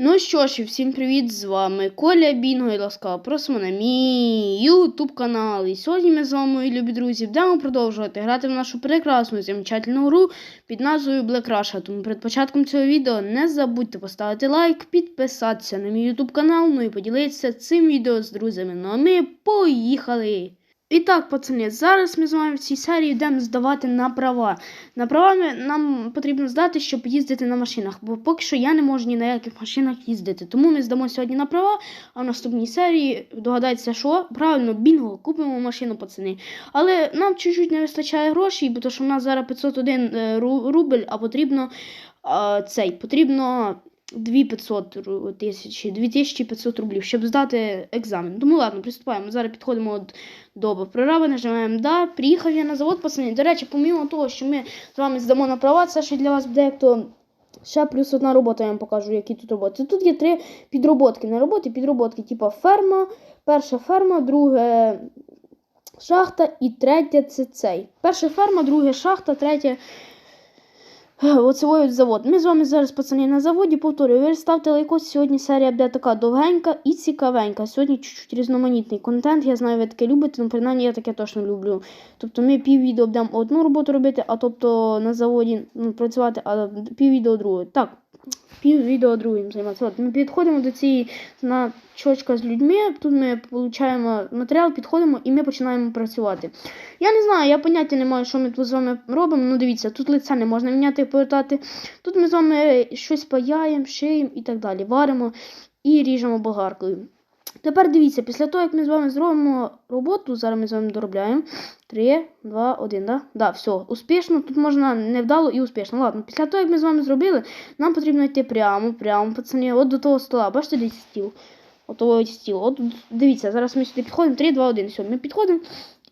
Ну що ж, і всім привіт! З вами Коля Бінго і ласкаво просимо на мій ютуб канал. І сьогодні ми з вами, мої любі друзі, будемо продовжувати грати в нашу прекрасну замечательну гру під назвою Black Russia. Тому перед початком цього відео не забудьте поставити лайк, підписатися на мій ютуб канал, ну і поділитися цим відео з друзями. Ну а ми поїхали! І так, пацани, зараз ми з вами в цій серії йдемо здавати на права. На права нам потрібно здати, щоб їздити на машинах, бо поки що я не можу ні на яких машинах їздити. Тому ми здамо сьогодні на права, а в наступній серії догадайтеся, що правильно, бінго, купимо машину, пацани. Але нам чуть-чуть не вистачає грошей, бо то, що в нас зараз 501 е, ру- рубль, а потрібно а, цей, потрібно 2500 тисячі, 2500 рублів, щоб здати екзамен. Тому ладно, приступаємо. Зараз підходимо до прораби, нажимаємо да. Приїхав я на завод, пацани. До речі, помимо того, що ми з вами здамо на права, це ще для вас буде як. Ще плюс одна робота, я вам покажу, які тут роботи. Тут є три підроботки. Не роботи, підроботки, типу ферма, перша ферма, друге шахта і третє це цей. Перша ферма, друге шахта, третє оцевой завод. Ми з вами зараз, пацани, на заводі. Повторюю, ви ставте лайкос. Сьогодні серія буде така довгенька і цікавенька. Сьогодні чуть-чуть різноманітний контент. Я знаю, ви таке любите, ну принаймні я таке точно люблю. Тобто ми пів відео будемо одну роботу робити, а тобто на заводі ну, працювати, а пів відео другою. Так, пів відео другим займатися. От ми підходимо до цієї значочка з людьми. Тут ми получаємо матеріал, підходимо і ми починаємо працювати. Я не знаю, я поняття не маю, що ми тут з вами робимо. Ну, дивіться, тут лице не можна міняти і повертати. Тут ми з вами щось паяємо, шиємо і так далі. Варимо і ріжемо болгаркою. Тепер дивіться, після того, як ми з вами зробимо роботу, зараз ми з вами доробляємо. 3, 2, 1, да? Да, все, успішно. Тут можна невдало і успішно. Ладно, після того, як ми з вами зробили, нам потрібно йти прямо, прямо, пацани, от до того стола. Бачите, десь стіл. От ось стіл. От дивіться, зараз ми сюди підходимо. 3, 2, 1. Все, ми підходимо.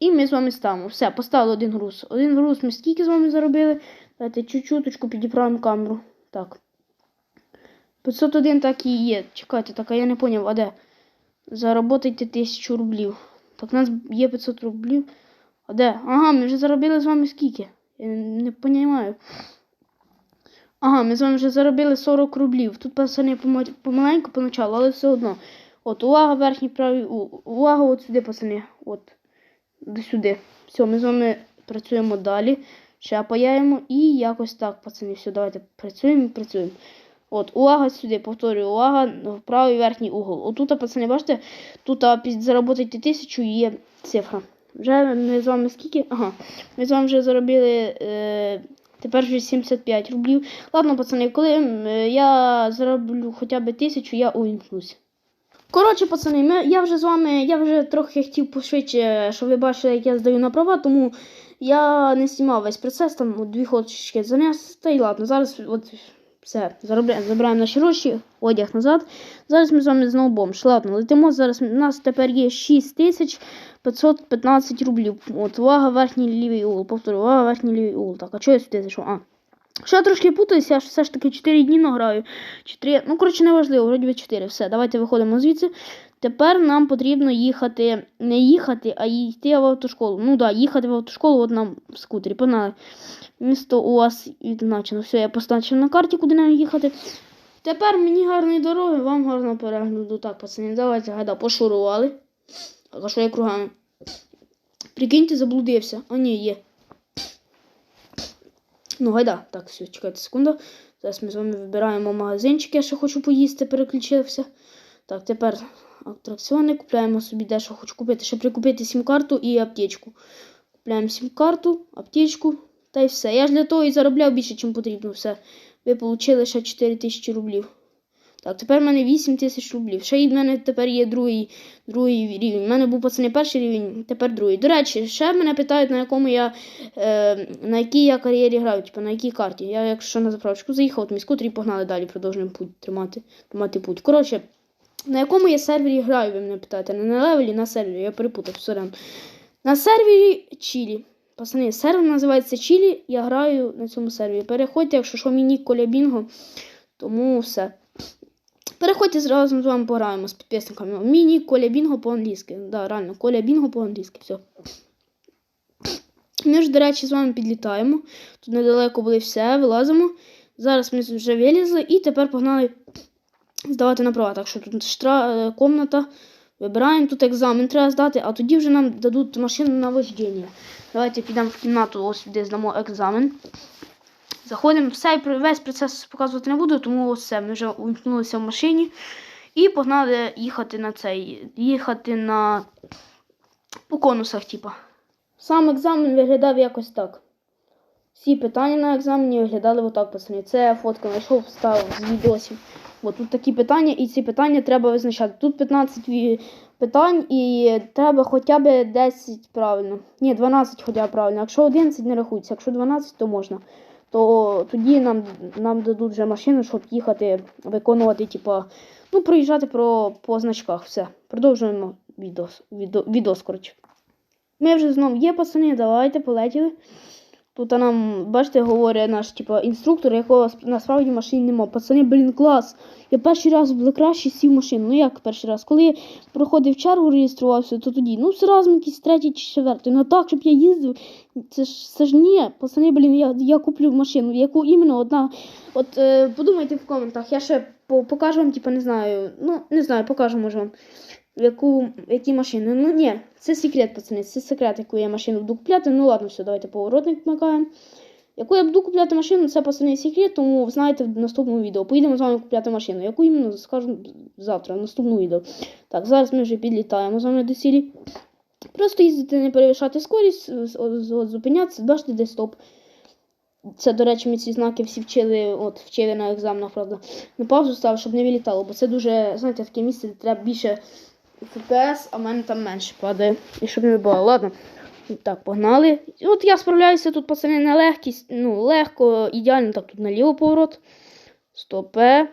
І ми з вами ставимо. Все, поставили один груз. Один груз ми скільки з вами заробили. Давайте чуть-чуточку підіправимо камеру. Так. 501 так і є. Чекайте, так, а я не поняв, а де? Заработайте 1000 рублів. Так, у нас є 500 рублів. А де? Ага, ми вже заробили з вами скільки? Я не розумію. Ага, ми з вами вже заробили 40 рублів. Тут пацани помаленьку поначалу, але все одно. От, увага, верхній правий, увага от сюди, пацани. От. До сюди. Все, ми з вами працюємо далі. Ще паяємо і якось так, пацани. Все, давайте працюємо і працюємо. От, увага сюди, повторюю, увага в правий верхній угол. Отут, пацани, бачите, тут заработати тисячу є цифра. Вже ми з вами скільки? Ага. Ми з вами вже заробили е, тепер вже 75 рублів. Ладно, пацани, коли е, я зароблю хоча б тисячу, я увімкнусь. Коротше, пацани, ми, я вже з вами, я вже трохи хотів пошвидше, щоб ви бачили, як я здаю на права, тому я не знімав весь процес, там дві ходочки занес, та й ладно, зараз от все, забираємо наші гроші, одяг назад. Зараз ми з вами знову бомж. Ладно, летимо. Зараз у нас тепер є 6515 рублів. От, увага, верхній лівий угол. Повторю, увага, верхній лівий угол. Так, а чого я сюди зайшов? А. Ще трошки путаюся, я все ж таки 4 дні награю. 4, ну, коротше, неважливо, вроді би 4. Все, давайте виходимо звідси. Тепер нам потрібно їхати, не їхати, а йти в автошколу. Ну так, да, їхати в автошколу, от нам в скутері. Погнали. Місто у вас відзначено. Все, я позначив на карті, куди нам їхати. Тепер мені гарної дороги, вам гарного перегляду. Так, пацани, давайте гайда, пошурували. А що я кругами? Прикиньте, заблудився. А ні, є. Ну, гайда. Так, все, чекайте секунду. Зараз ми з вами вибираємо магазинчик, я ще хочу поїсти, переключився. Так, тепер атракціони. Купляємо собі дещо хочу купити. Ще прикупити сім-карту і аптечку. Купляємо сім-карту, аптечку та й все. Я ж для того і заробляв більше, ніж потрібно. Все. Ви отримали ще 4 тисячі рублів. Так, тепер в мене 8 тисяч рублів. Ще й в мене тепер є другий, другий рівень. У мене був пацани перший рівень, тепер другий. До речі, ще мене питають, на якому я е, на якій я кар'єрі граю, типу на якій карті. Я, якщо на заправочку заїхав, от мій скутер погнали далі, продовжуємо путь тримати, тримати путь. Коротше, на якому я сервері граю, ви мене питаєте. Не на левелі, на сервері, я перепутав, сорян. На сервері Чилі. Пацани, сервер називається Чилі, я граю на цьому сервері. Переходьте, якщо що, мій нік Коля Бінго, тому все. Переходьте зразу з вами пограємо з підписниками. Мій нік Коля Бінго по-англійськи. Да, реально, Коля Бінго по-англійськи. Все. Ми ж, до речі, з вами підлітаємо. Тут недалеко були все, вилазимо. Зараз ми вже вилізли і тепер погнали здавати на права. Так що тут штра... е, комната. Вибираємо тут екзамен, треба здати, а тоді вже нам дадуть машину на вождіння. Давайте підемо в кімнату, ось сюди здамо екзамен. Заходимо, все, весь процес показувати не буду, тому ось все, ми вже увімкнулися в машині і погнали їхати на цей, їхати на по конусах, типа. Сам екзамен виглядав якось так. Всі питання на екзамені виглядали отак, пацани. Це я фотку знайшов, вставив з відосів. От тут такі питання, і ці питання треба визначати. Тут 15 питань, і треба хоча б 10 правильно. Ні, 12 хоча б правильно. Якщо 11 не рахується, якщо 12, то можна. То тоді нам, нам дадуть вже машину, щоб їхати, виконувати, типа, ну, проїжджати про, по значках. Все. Продовжуємо відос, відо, відос коротше. Ми вже знову є, пацани, давайте полетіли. Тут нам, бачите, говорить наш типу, інструктор, якого насправді в машині нема. Пацани, блін, клас. Я перший раз в краще сів машину. Ну як перший раз? Коли я проходив чергу, реєструвався, то тоді, ну, зразу якийсь третій чи четвертий. Ну так, щоб я їздив, це ж це ж ні. Пацани, блін, я, я куплю машину, яку іменно одна. От е, подумайте в коментах, я ще покажу вам, типу, не знаю. Ну, не знаю, покажу, може вам. Яку, які машини. Ну ні, це секрет, пацани, це секрет, яку я машину буду купляти. Ну ладно, все, давайте поворотник вмикаємо. Яку я буду купляти машину, це пацани секрет, тому знаєте в наступному відео. Поїдемо з вами купляти машину. Яку іменно скажу завтра, в наступному відео. Так, зараз ми вже підлітаємо з вами до цілі. Просто їздити, не перевищати скорість, зупинятися, бачите, де стоп. Це, до речі, ми ці знаки всі вчили, от вчили на екзаменах, правда. На паузу став, щоб не вилітало, бо це дуже, знаєте, таке місце, де треба більше FPS, а в мене там менше падає. І щоб не було. Ладно. Так, погнали. От я справляюся тут, пацани, на легкість. Ну, легко, ідеально. Так, тут наліво поворот. Стопе.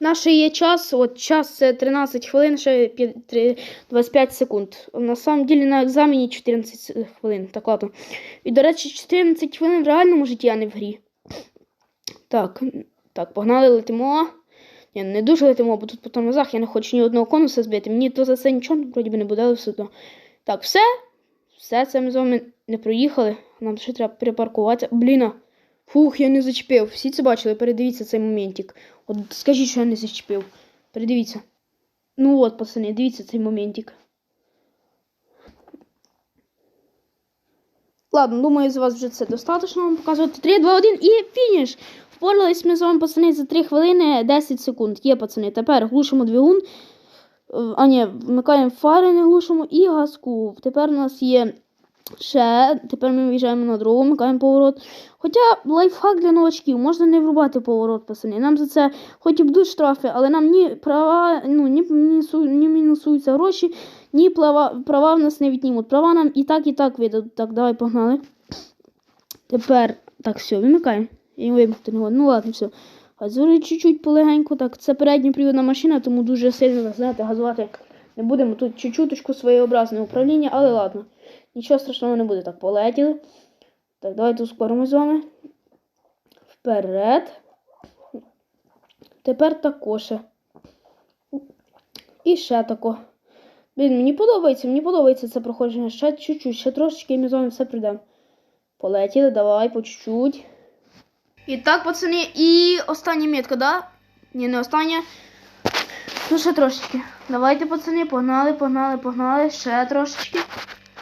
Наш є час. От час це 13 хвилин, ще п'я- три- 25 секунд. На самом деле на екзамені 14 хвилин. Так, ладно. І, до речі, 14 хвилин в реальному житті, а не в грі. Так, так, погнали, летимо. Ні, не дуже летимо, бо тут по тормозах я не хочу ні одного конуса збити. Мені то за це нічого вроді би не буде, все одно. Так, все. Все це ми з вами не проїхали. Нам ще треба припаркуватися. Блін. а. Фух, я не зачепив. Всі це бачили, передивіться цей моментик. От скажіть, що я не зачепив. Передивіться. Ну от, пацани, дивіться цей моментик. Ладно, думаю, з вас вже це достатньо вам показувати. 3, 2, 1 і фініш! Впорались ми з вами, пацани, за 3 хвилини 10 секунд. Є, пацани. Тепер глушимо двигун. Е, А ні, вмикаємо фари, не глушимо і газку. Тепер у нас є ще. Тепер ми в'їжджаємо на дорогу, вмикаємо поворот. Хоча лайфхак для новачків, можна не врубати поворот, пацани. Нам за це хоч і будуть штрафи, але нам ні права, ну, ні, мінусу, ні мінусуються гроші, ні права, права в нас не віднімуть. Права нам і так, і так видадуть. Так, давай погнали. Тепер, так, все, вимикаємо. І вимкнути годен. Ну ладно, все. Газури чуть-чуть полегенько. Так, це передня передньопривідна машина, тому дуже сильно знаєте, газувати не будемо. Тут чуть-чуточку своєобразне управління, але ладно. Нічого страшного не буде. Так, полетіли. Так, давайте ускоримо з вами. Вперед. Тепер також. І ще тако. Блін, мені подобається, мені подобається це проходження. Ще чуть-чуть, ще трошечки і ми з вами все пройдемо. Полетіли, давай, по чуть-чуть. І так, пацани, і остання метка, да? Ні, не остання. Ну, ще трошечки. Давайте, пацани, погнали, погнали, погнали. Ще трошечки.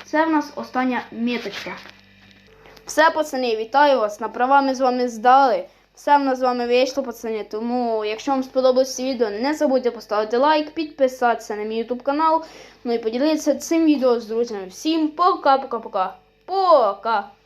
Це в нас остання меточка. Все, пацани, вітаю вас. На права ми з вами здали. Все в нас з вами вийшло, пацани. Тому, якщо вам сподобалось відео, не забудьте поставити лайк, підписатися на мій YouTube канал. Ну і поділитися цим відео з друзями. Всім пока-пока-пока. Пока!